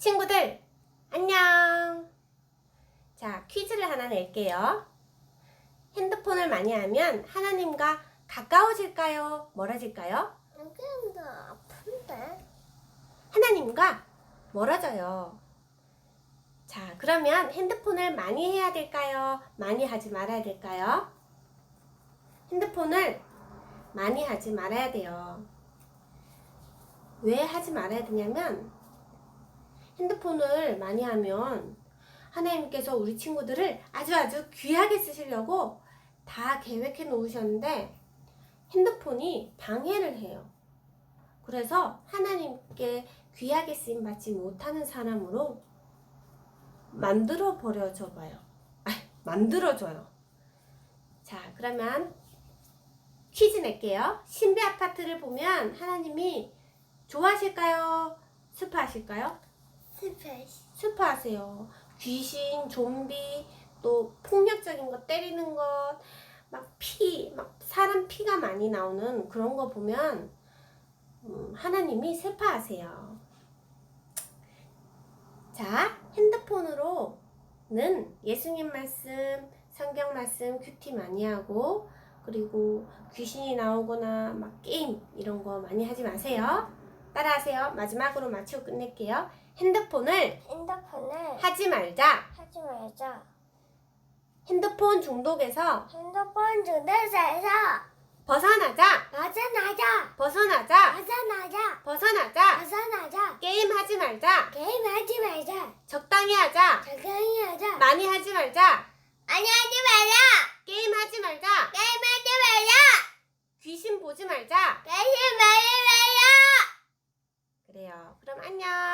친구들, 안녕! 자, 퀴즈를 하나 낼게요. 핸드폰을 많이 하면 하나님과 가까워질까요? 멀어질까요? 더 아픈데? 하나님과 멀어져요. 자, 그러면 핸드폰을 많이 해야 될까요? 많이 하지 말아야 될까요? 핸드폰을 많이 하지 말아야 돼요. 왜 하지 말아야 되냐면, 핸드폰을 많이 하면 하나님께서 우리 친구들을 아주 아주 귀하게 쓰시려고 다 계획해 놓으셨는데, 핸드폰이 방해를 해요. 그래서 하나님께 귀하게 쓰임 받지 못하는 사람으로 만들어 버려져 봐요. 아, 만들어져요. 자, 그러면 퀴즈 낼게요. 신비 아파트를 보면 하나님이 좋아하실까요? 슬퍼하실까요? 스페이스. 슬퍼하세요. 귀신, 좀비, 또 폭력적인 거 때리는 것, 막 피, 막 사람 피가 많이 나오는 그런 거 보면 음, 하나님이 슬퍼하세요. 자, 핸드폰으로는 예수님 말씀, 성경 말씀 큐티 많이 하고 그리고 귀신이 나오거나 막 게임 이런 거 많이 하지 마세요. 따라하세요. 마지막으로 마치고 끝낼게요. 핸드폰을 핸드폰을 하지 말자. 하지 말자. 핸드폰 중독에서 핸드폰 중독에서 벗어나자. 벗어나자. 벗어나자. 벗어나자. 벗어나자. 벗어나자. 게임 하지 말자. 게임 하지 말자. 적당히 하자. 적당히 하자. 많이 하지 말자. 아니 하지 말자. 게임 하지 말자. 게임 하지 말자. 귀신 보지 말자. 게임 하지 말자. 그래요. 그럼 안녕.